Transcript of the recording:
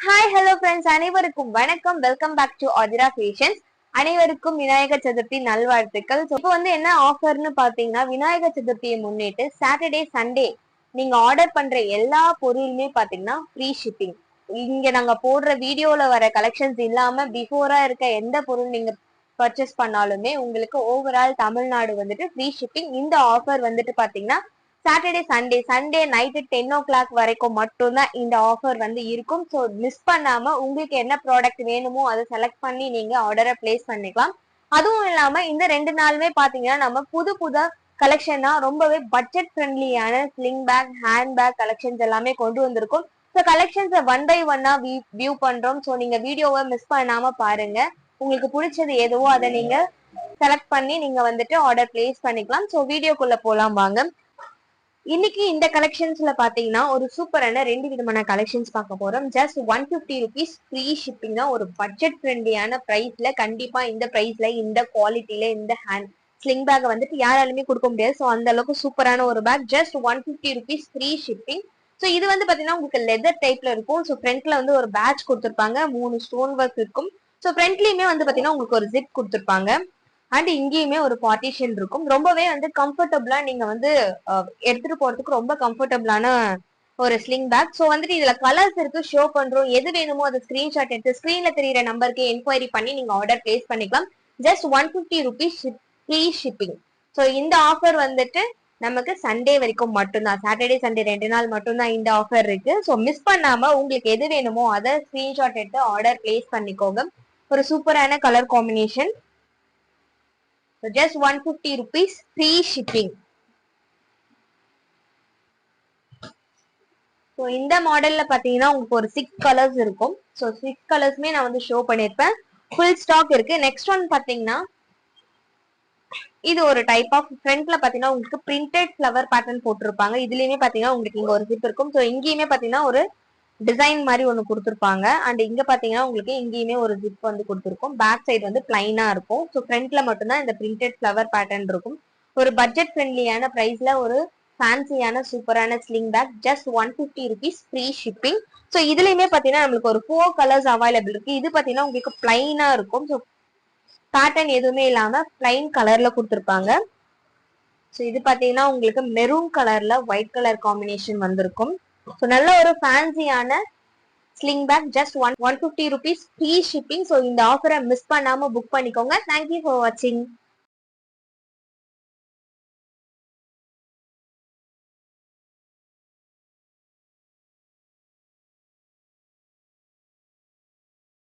Hi hello friends அனைவருக்கும் வணக்கம். Welcome back to Aadhira fashions அனைவருக்கும் விநாயகர் சதுர்த்தி நல்வாழ்த்துக்கள். ஸோ இப்போ வந்து என்ன ஆஃபர்னு பாத்தீங்கன்னா விநாயகர் சதுர்த்தியை முன்னிட்டு சாட்டர்டே சண்டே நீங்க ஆர்டர் பண்ற எல்லா பொருளுமே பாத்தீங்கன்னா ஃப்ரீ ஷிப்பிங் இங்க நாங்க போடுற வீடியோல வர கலெக்ஷன்ஸ் இல்லாம பிஃபோரா இருக்க எந்த பொருள் நீங்க பர்ச்சேஸ் பண்ணாலுமே உங்களுக்கு ஓவரால் தமிழ்நாடு வந்துட்டு ஃப்ரீ ஷிப்பிங் இந்த ஆஃபர் வந்துட்டு பாத்தீங்கன்னா Saturday Sunday Sunday night ten o'clock வரைக்கும் மட்டும்தான் இந்த ஆஃபர் வந்து இருக்கும். ஸோ மிஸ் பண்ணாம உங்களுக்கு என்ன ப்ராடக்ட் வேணுமோ அதை செலக்ட் பண்ணி நீங்க ஆர்டரை பிளேஸ் பண்ணிக்கலாம். அதுவும் இல்லாம இந்த ரெண்டு நாளுமே பாத்தீங்கன்னா நம்ம புது புது கலெக்ஷனா ரொம்பவே budget ஃப்ரெண்ட்லியான sling bag hand bag collections எல்லாமே கொண்டு வந்திருக்கும். ஸோ கலெக்ஷன்ஸை ஒன் பை ஒன்னா வியூ பண்றோம். ஸோ நீங்க வீடியோவை மிஸ் பண்ணாம பாருங்க. உங்களுக்கு பிடிச்சது எதுவோ அதை நீங்க செலக்ட் பண்ணி நீங்க வந்துட்டு ஆர்டர் பிளேஸ் பண்ணிக்கலாம். ஸோ வீடியோக்குள்ள போலாம் வாங்க. இன்னைக்கு இந்த கலெக்ஷன்ஸ்ல பாத்தீங்கன்னா ஒரு சூப்பரான ரெண்டு விதமான கலெக்ஷன்ஸ் பார்க்க போறோம். Just one fifty rupees free shipping தான் ஒரு பட்ஜெட் ஃப்ரெண்ட்லியான பிரைஸ்ல கண்டிப்பா இந்த பிரைஸ்ல இந்த குவாலிட்டியில இந்த ஹேண்ட் ஸ்லிங் பேக் வந்துட்டு யாராலுமே கொடுக்க முடியாது. ஸோ அந்த அளவுக்கு சூப்பரான ஒரு bag just one fifty rupees free shipping so இது வந்து பாத்தீங்கன்னா உங்களுக்கு லெதர் டைப்ல இருக்கும். ஸோ ஃப்ரண்ட்ல வந்து ஒரு பேட்ச் கொடுத்துருப்பாங்க. மூணு ஸ்டோன் ஒர்க் இருக்கும். ஸோ ஃப்ரண்ட்லயுமே வந்து பாத்தீங்கன்னா உங்களுக்கு ஒரு ஜிப் கொடுத்துருப்பாங்க. அண்ட் இங்கேயுமே ஒரு பார்ட்டிஷன் இருக்கும். ரொம்பவே வந்து கம்ஃபர்டபுளா நீங்க வந்து எடுத்துட்டு போறதுக்கு ரொம்ப கம்ஃபர்டபுளான ஒரு ஸ்லிங் பேக் ஸோ வந்துட்டு இதுல கலர்ஸ் இருக்கு ஷோ பண்றோம். எது வேணுமோ அதை ஸ்கிரீன்ஷாட் எடுத்து ஸ்கிரீன்ல தெரியுற நம்பருக்கு என்கொயரி பண்ணி நீங்க ஆர்டர் பிளேஸ் பண்ணிக்கலாம். Just one fifty rupees free shipping so இந்த ஆஃபர் வந்துட்டு நமக்கு சண்டே வரைக்கும் மட்டும்தான். சாட்டர்டே சண்டே ரெண்டு நாள் மட்டும்தான் இந்த ஆஃபர் இருக்கு. ஸோ மிஸ் பண்ணாம உங்களுக்கு எது வேணுமோ அதை ஸ்கிரீன்ஷாட் எடுத்து ஆர்டர் பிளேஸ் பண்ணிக்கோங்க. ஒரு சூப்பரான colour combination So just 150 rupees free shipping. So இந்த மாடல்ல பாத்தீங்கன்னா உங்களுக்கு ஒரு சிக்ஸ் கலர்ஸ் இருக்கும். ஸோ சிக்ஸ் கலர்ஸ்மே நான் வந்து ஷோ பண்ணியிருப்பேன் ஃபுல் ஸ்டாக் இருக்கு. நெக்ஸ்ட் ஒன் பாத்தீங்கன்னா இது ஒரு டைப் ஆஃப் ஃப்ரண்ட்ல பாத்தீங்கன்னா உங்களுக்கு பிரிண்டட் ஃப்ளவர் பேட்டர்ன் போட்டிருப்பாங்க. இதுலயுமே பாத்தீங்கன்னா உங்களுக்கு இங்கே ஒரு ஜிப் இருக்கும். ஸோ இங்கேயுமே பாத்தீங்கன்னா ஒரு டிசைன் மாதிரி ஒன்று கொடுத்துருப்பாங்க. அண்ட் இங்கே பார்த்தீங்கன்னா உங்களுக்கு இங்கேயுமே ஒரு ஜிப் வந்து கொடுத்துருக்கும். பேக் சைடு வந்து பிளைனாக இருக்கும். ஸோ ஃப்ரண்ட்ல மட்டும்தான் இந்த பிரிண்டட் ஃப்ளவர் பேட்டர்ன் இருக்கும். ஒரு பட்ஜெட் ஃப்ரெண்ட்லியான ப்ரைஸில் ஒரு ஃபேன்சியான சூப்பரான sling bag just one fifty rupees free shipping so இதுலையுமே பார்த்தீங்கன்னா நம்மளுக்கு ஒரு ஃபோர் கலர்ஸ் அவைலபிள் இருக்கு. இது பார்த்தீங்கன்னா உங்களுக்கு பிளைனாக இருக்கும். ஸோ பேட்டர்ன் எதுவுமே இல்லாமல் பிளைன் கலரில் கொடுத்துருப்பாங்க. ஸோ இது பார்த்தீங்கன்னா உங்களுக்கு மெரூன் கலரில் ஒயிட் கலர் காம்பினேஷன் வந்திருக்கும். ஸோ நல்ல ஒரு ஃபேன்சியான sling bag just one one fifty rupees free shipping so இந்த ஆஃபரை மிஸ் பண்ணாம புக் பண்ணிக்கோங்க. தேங்க்யூ ஃபார் வாட்சிங்